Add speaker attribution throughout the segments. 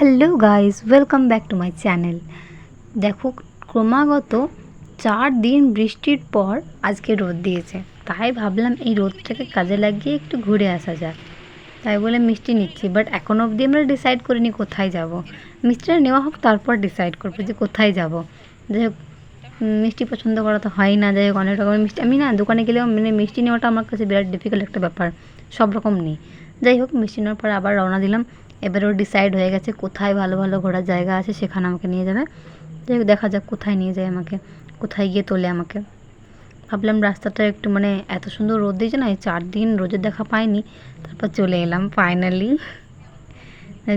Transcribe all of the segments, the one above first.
Speaker 1: Hello guys welcome back to my channel দেখো, ক্রমাগত চার দিন বৃষ্টির পর আজকে রোদ দিয়েছে। তাই ভাবলাম এই রোদটাকে কাজে লাগিয়ে একটু ঘুরে আসা যাক। তাই বলে মিষ্টি নিচ্ছি বাট এখনও অবধি আমরা ডিসাইড করিনি কোথায় যাব। মিষ্টিটা নেওয়া হোক, তারপর ডিসাইড করব যে কোথায় যাব। যাই হোক মিষ্টি পছন্দ করা তো হয় না। যাই হোক, অনেক রকমের মিষ্টি। আমি না, দোকানে গেলেও মানে মিষ্টি নেওয়াটা আমার কাছে বিরাট ডিফিকাল্ট একটা ব্যাপার। সব রকম নেই। যাই হোক, মিষ্টি নেওয়ার পর আবার রওনা দিলাম। এবারেও ডিসাইড হয়ে গেছে কোথায় ভালো ভালো ঘোরার জায়গা আছে সেখানে আমাকে নিয়ে যাবে। দেখা যাক কোথায় নিয়ে যায় আমাকে, কোথায় গিয়ে তোলে আমাকে। ভাবলাম রাস্তাটা একটু মানে এত সুন্দর রোদ দিয়েছে না, এই চার দিন রোদের দেখা পাইনি, তারপর চলে এলাম ফাইনালি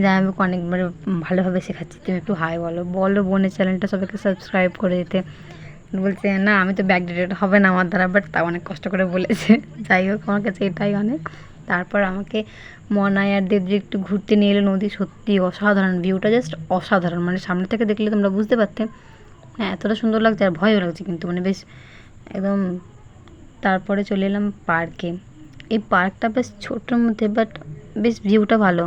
Speaker 1: যাই আমি অনেকবার ভালোভাবে শেখাচ্ছি, তুমি একটু হাই বলো। বলো বোনের চ্যানেলটা সবাইকে সাবস্ক্রাইব করে দিতে। বলছে, না, আমি তো ব্যাক হবে না আমার দ্বারা বাট তা অনেক কষ্ট করে বলেছে। যাই হোক, আমার কাছে এটাই অনেক। তারপর আমাকে মনায় আর দেবজি একটু ঘুরতে নিয়ে এলো নদী সত্যি অসাধারণ ভিউটা জাস্ট অসাধারণ। মানে সামনে থেকে দেখলে তোমরা বুঝতে পারতে। হ্যাঁ এতটা সুন্দর লাগছে আর ভয়ও লাগছে কিন্তু মানে বেশ একদম তারপরে চলে এলাম পার্কে। এই পার্কটা বেশ ছোটোর মধ্যে বাট বেশ ভিউটা ভালো।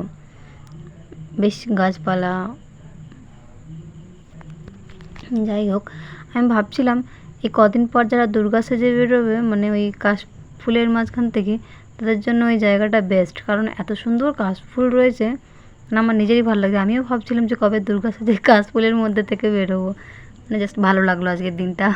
Speaker 1: বেশ গাছপালা। যাই হোক, আমি ভাবছিলাম এই কদিন পর যারা দুর্গা সেজে বেরোবে মানে ওই কাশ, ফুলের মাঝখান থেকে তাদের জন্য ওই জায়গাটা বেস্ট কারণ এত সুন্দর কাশফুল রয়েছে। মানে আমার নিজেরই ভালো লাগে আমিও ভাবছিলাম যে কবে দুর্গা সেজে কাশফুলের মধ্যে থেকে বেরোবো। মানে জাস্ট ভালো লাগল আজকের দিনটা।